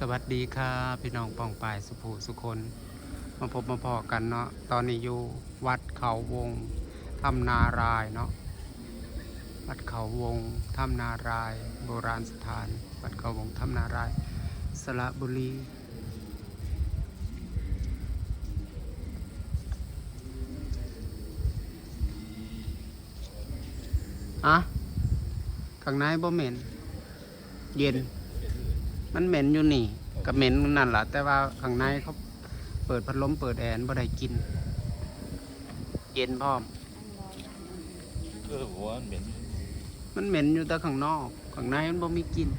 สวัสดีครับพี่น้องปองปายสุภูสุคน มาพบมาพอกันเนาะตอนนี้อยู่วัดเขาวงถ้ำนารายเนาะวัดเขาวงถ้ำนาราย โบราณสถาน วัดเขาวงถ้ำนาราย สระบุรีอะข้างในบ่เหม็นเย็น มันเหม็นอยู่นี่กับเหม็นนั่นแหละแต่ว่าข้างในเขาเปิดพัดลมเปิดแอร์บ่ได้กิน เย็นพร้อมเออผมว่ามันเหม็นมันเหม็นอยู่แต่ข้างนอกข้างในมันบ่มีกลิน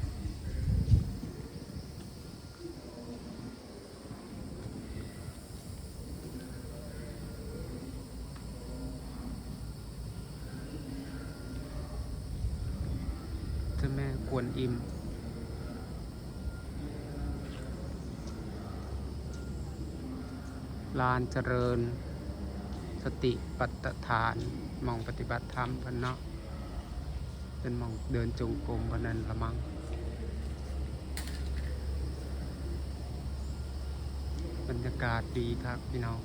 เจ้าแม่กวนอิม ลานเจริญ สติปัตตฐานมองปฏิบัติธรรมพันเนาะเป็นมองเดินจงกรมพนนันละมังบรรยากาศดีครับพี่น้อง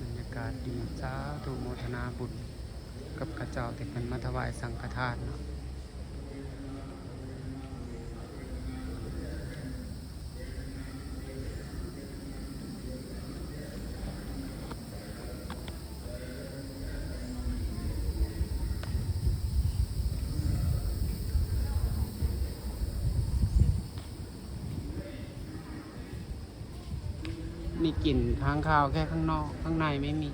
บรรยากาศดีจ้าถูกโมทนาบุญ กับข้าเจ้าที่เป็นมาถวายสังฆทานเนาะมีกลิ่นค้างคาวแค่ข้างนอก ข้างในไม่มี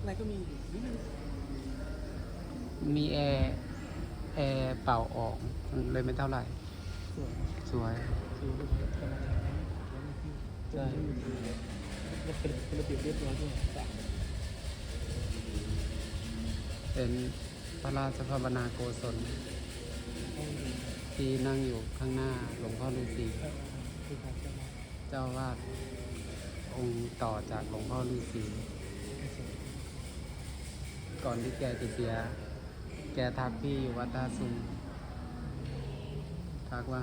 อะไรก็มีนิดนึง มีแอร์แอร์เป่าออกมันเลยไม่เท่าไหร่ สวนสวยคือลูกค้ากำลังทำแล้วเป็นเป็นระเบียบเรียบร้อยด้วยสามเป็นพระราชภาวนาโกศลที่นั่งอยู่ข้างหน้าหลวงพ่อฤาษีคือการเจ้ามาเจ้าวาดองค์ต่อจากหลวงพ่อฤาษีก่อนที่แกจะเสีย กทักพี่อยู่วัดท่าซุงทักว่า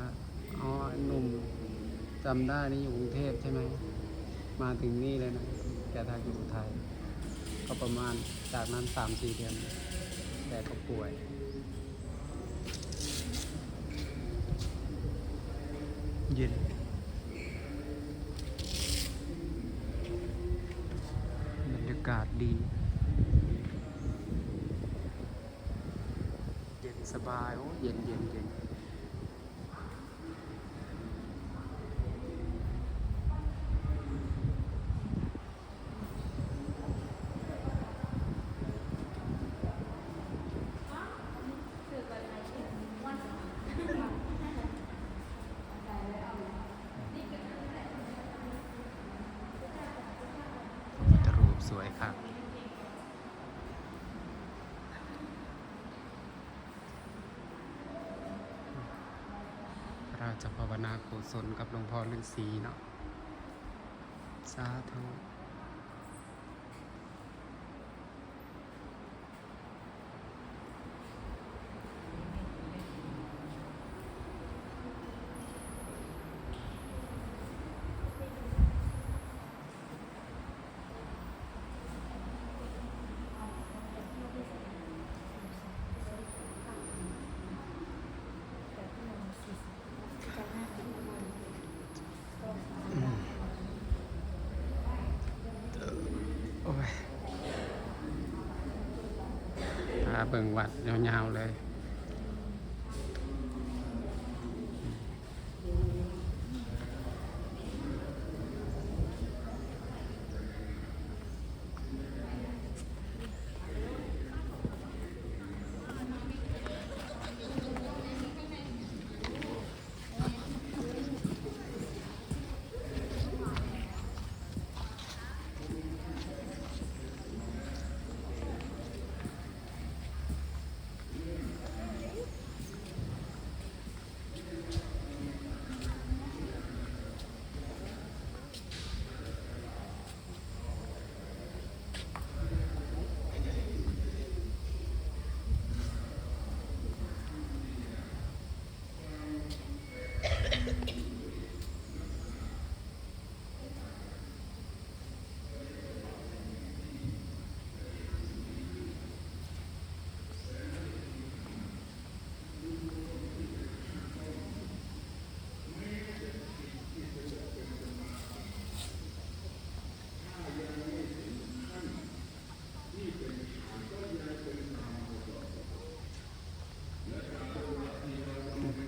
อ๋อไอ้หนุ่มจำได้นี่อยู่กรุงเทพใช่ไหม มาถึงนี่เลยนะ แกทักอยู่อุทัยก็ประมาณจากนั้นสามสี่เดือนแกก็ป่วยเย็นบรรยากาศดี เย็น สบายโอ้เย็นเย็นเย็นรูปสวยครับ เรา จะภาวนากุศลกับหลวงพ่อฤาษีเนาะสาธุ โอ้ยพา เบิ่งวัดยาวๆเลย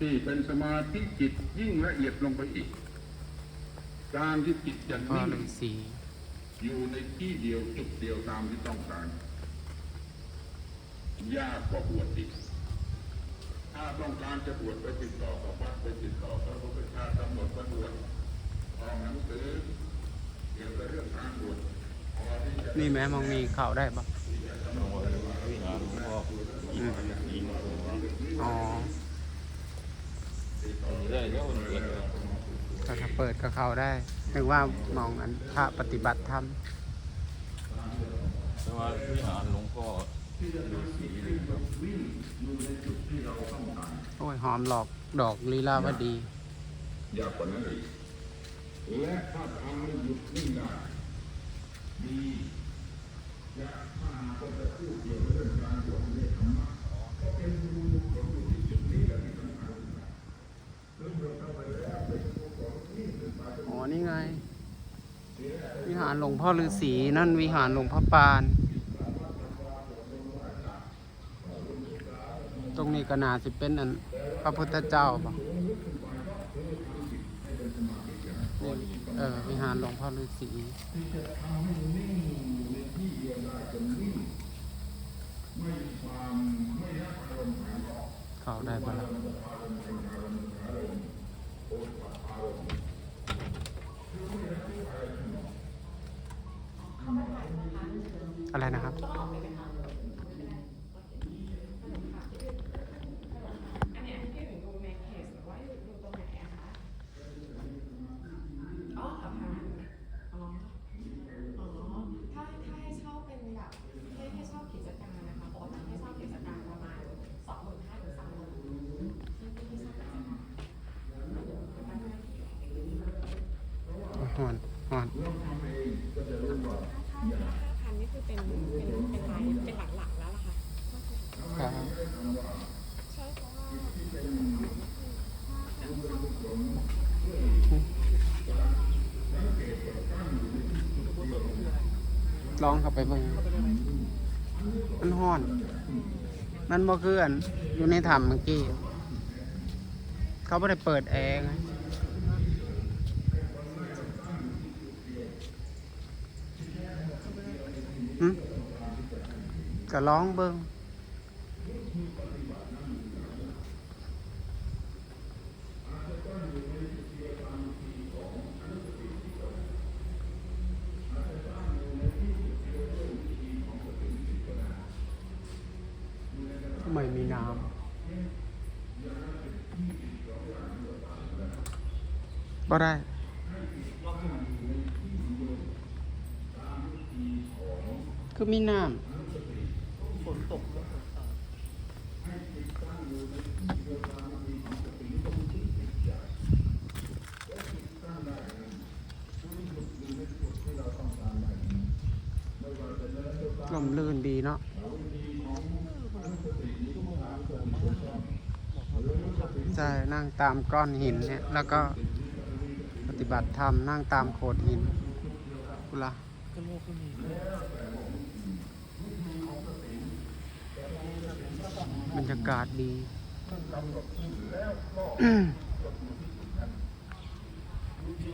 ที่เป็นสมาธิจิตยิ่งละเอียดลงไปอีก การที่จิตจะพ่อนิ่งฤาษีอยู่ในที่เดียวจุดเดียวตามที่ต้องการ ยากกว่าบวชอีกถ้าต้องการจะบวชไปติดต่อกับวัดไปติดต่อกับพระพุทธเจ้ากำหนดวันบวชออกหนังสือเกี่ยวกับเรื่องการบวชพอที่จะนี่แม้มองมีเข้าได้ปะเอาไว้วิหารหลวงพ่ออินอินหัวอ๋อมีได้แล้วมันเกิดแล้วถ้าถ้าเปิดก็เข้าได้นึกว่ามองอันพระปฏิบัติธรรมแต่ว่าวิหารหลวงพ่อฤาษีนี่ครับโอ้ยหอมหลอกดอกลีลาวดียากกว่านั้นอีกและถ้าทำให้หยุดนิ่งได้ดีจะถ้าก็จะพูดเกี่ยวกับเรื่องการบวชในธรรมะก็เป็นบุญของอยู่ที่จุดนี้แหละที่สำคัญซึ่งเราเข้าไปแล้วเป็นผู้ของที่ศึกษา อ๋อ นี่ไง วิหารหลวง พ่อฤาษีนั่นวิหารหลวงพ่อปาน ตรงนี้ก็น่าสิเป็นอันพระพุทธเจ้าป่ะเออวิหารหลวงพ่อฤาษีเข้าได้ปะล่ะ อะไรนะครับ อันเนี้ยที่ถึงดูในเพจหรือว่าดูตรงไหนอะคะอ๋อค่ะอ๋อ อ๋อ ถ้าถ้าให้เช่าเป็นแบบให้ให้เช่ากิจการนะคะปกติให้เช่ากิจการประมาณสองหมื่นห้าถึงสามหมื่นที่ที่ให้เช่ากิจการ หอนหอน ถ้าถ้าห้าพันนี่คือเป็นเป็นเป็นรายเป็นหลักๆแล้วล่ะค่ะ ครับ ใช่เพราะว่า ลองเข้าไปเบิ่งมันห้อน มันบ่คืออันอยู่ในถ้ำเมื่อกี้ เขาไม่ได้เปิดแอร์ไงก็ร้องเบิ่งทำไมมีน้ำ บ่ได้คือมีน้ฝนตกแล้วฝนตกำลมลื่นดีเนาะใช่นั่งตามก้อนหินเนี่ย แล้วก็ ฏิบัติธรรมนั่งตามโขดหินกุละก็โลกก็มีบรรยากาศดีจิ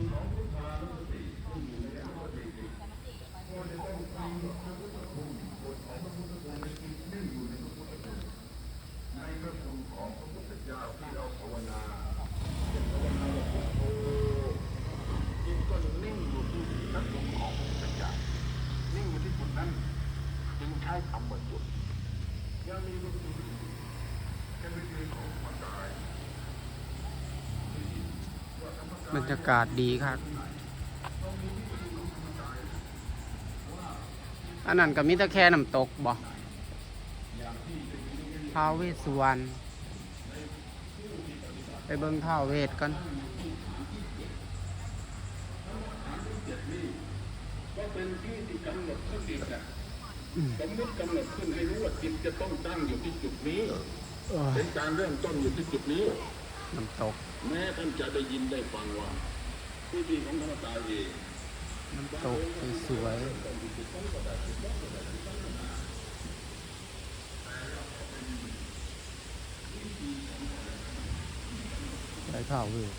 ช้คำว่าจุดยังมีวิธีเป็นวิธีของธรรมกายบรรยากาศดีครับอันนั้นก็มีตะแค่น้ำตกบ่ท้าวเวสสุวรรณไปเบิ่งท้าวเวสกันก็เป็นที่ที่กำหนดขึ้นอีกแหละ สมมติกำหนดขึ้นให้รู้ว่าจิตจะต้องตั้งอยู่ที่จุดนี้โอ้ยเป็นการเริ่มต้นอยู่ที่จุดนี้น้ำตกแม้ท่านจะได้ยินได้ฟังว่าผู้ดีของธรรมตายเองน้ำตกสวยๆได้ข่าวเลย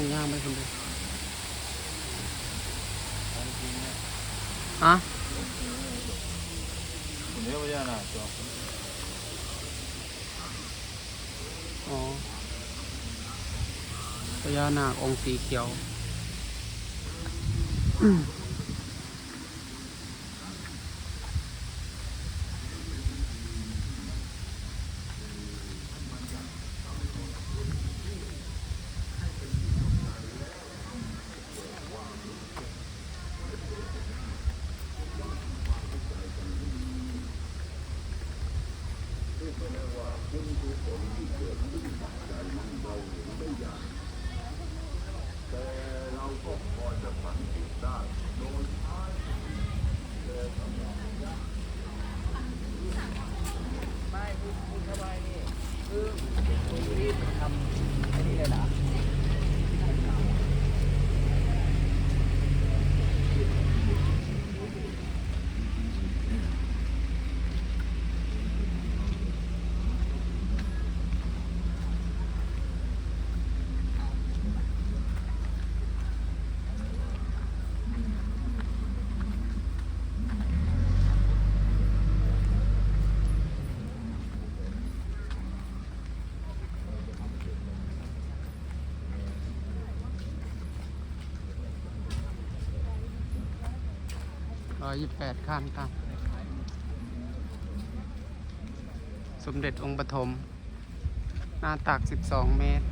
ต้องย่างไปคนเดียวฮะเดี๋ยวพญานาคจอมอ๋อพญานาคองค์สีเขียว ไม่คุณคุณสบายนี่คือคุณรีบทำไอ้นี่เลยนะ ร้อยยี่แปดขั้นครับ สมเด็จองค์ปฐม หน้าตัก12เมตร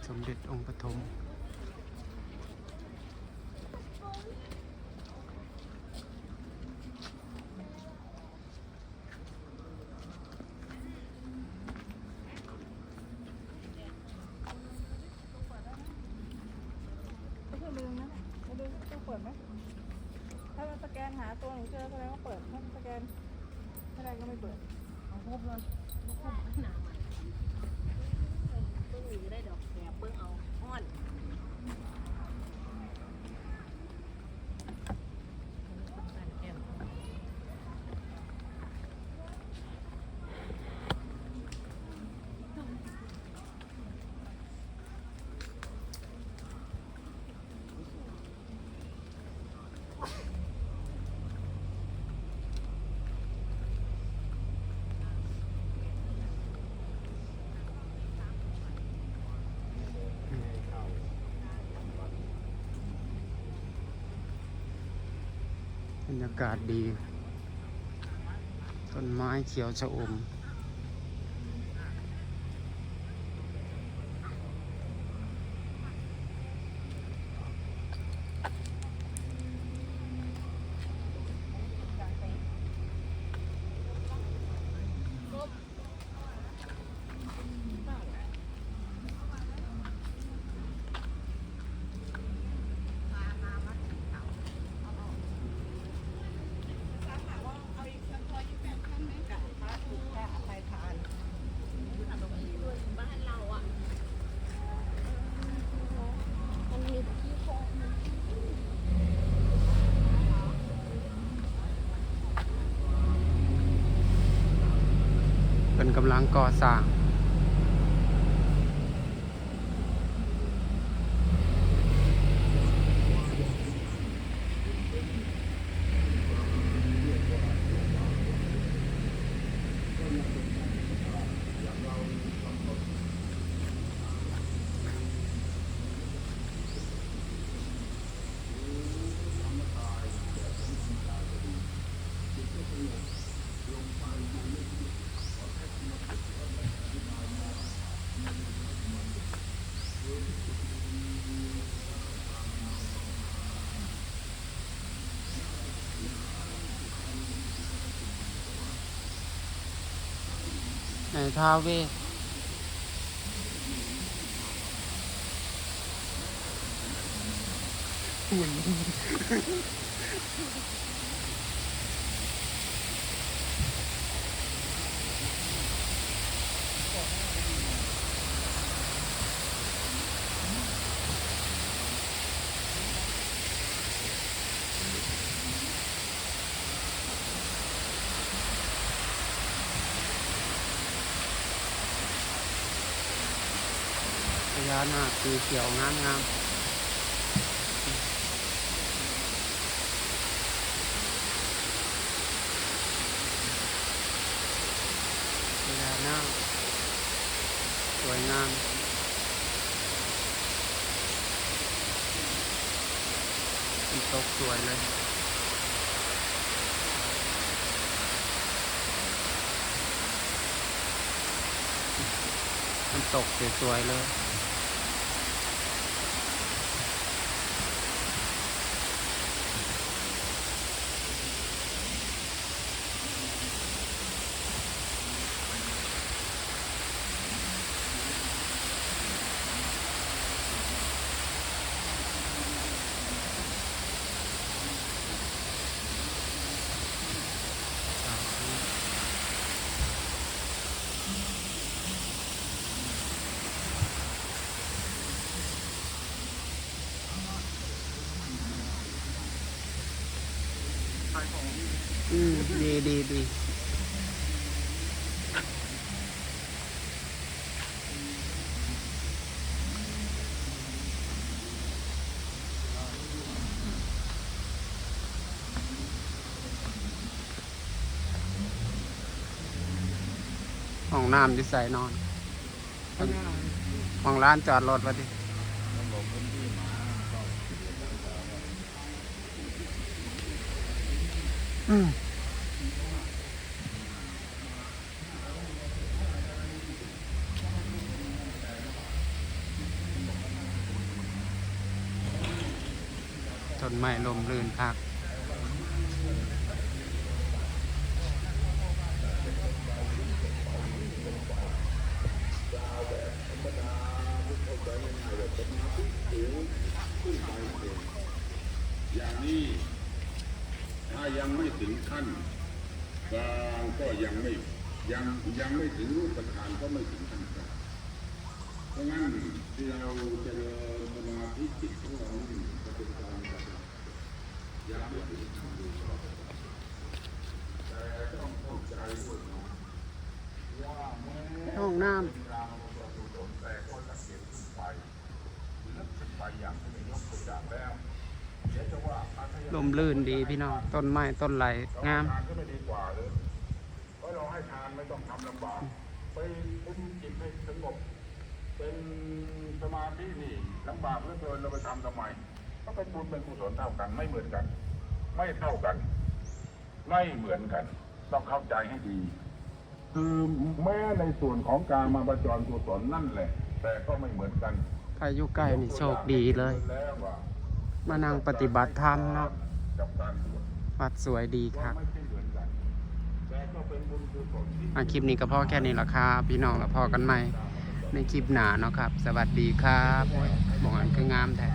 ส มเด็จองค์ปฐม ก็คือลืมนะไม่ดูต้องเปิดไหม ถ้ามันสแกนหาตัวหนูเจอแสดงว่าเปิด ถ้ามันสแกนไม่ได้ก็ไม่เปิดเอาครบเลย ต้องมีได้ดอกแหนบเบิ่งเอาฮ้อน รยากาศดี ต้นไม้เขียวชะอม บ้านเราอะ มันมีที่โค้ง เป็น กำลังก่อสร้าง ในท้าวเวสพ สีเขียวงามงามพญานาคสวยงามมันตกสวยเลยมันตกสวยๆเลย อืมดีดีดีห้องน้ำที่ใส่นอนห้องร้านจอดรถวะดิ อืมต้นไม้ลมลื่นพัก อย่างนี้ถ้ายังไม่ถึงขั้นกลางก็ยังไม่ยังยังไม่ถึงรูปธรรม ก็ไม่ถึงขั้งเพราะงั้นที่เราเจริญสมาธิจิตของเราจะเป็นการปฏิบัติยังไม่ถึงขั้นรูปธรรมแต่ต้องเข้าใจด้วยนะว่าแม้ห้องน้เราประสบผลแต่ก็จะเก็บขึ้นไปลึกขึ้นไปอย่างที่ยกตัวอย่างแล้วเดี๋ยวจะว่าพัทยาำลมลื่นดีพี่น้องต้นไม้ต้นไหลงามก็ไม่ดีกว่าเลยเพราะเราให้ทานไม่ต้องทำลำบาก ไปคุมจิตให้สงบ เป็นสมาธินี่ลำบากเหลือเกินเราไปทำทำไมก็เป็นบุญเป็นกุศลเท่ากัน ไม่เหมือนกัน ไม่เท่ากัน ไม่เหมือนกัน ต้องเข้าใจให้ดี คือแม้ในส่วนของการมาประจรกุศลนั่นแหละ แต่ก็ไม่เหมือนกันใครอยู่ใกล้นี่โชคดีเลยแล้วว่ามานั่งปฏิบัติธรรมเนาะกับการบวชวัดสวยดีคว่ารับไม่ใช่เหมื อะคลิปนี้ก็พ่อแค่นี้ละครับพี่น้องแล้วพอกันใหม่ในคลิปหนาเนาะครับ สวัสดีครับบอกอันคืองามแท้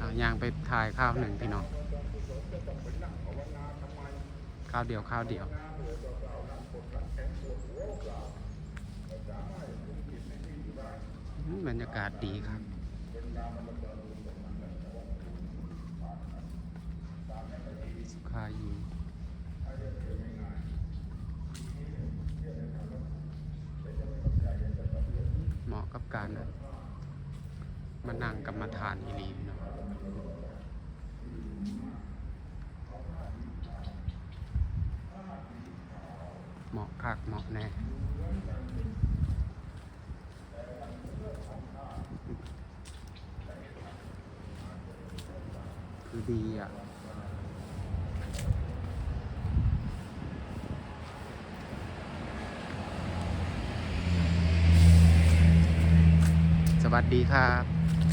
อะย่างไปถ่ายข้าวหนึ่งพี่น้องข้าวเดียวข้าวเดียวบรรยากาศดีครับ สุขายิง เหมาะมานั่งกรรมฐานอีหลีเนาะเหมาะคักเหมาะแน่ คือดีอะ สวัส ดีครับ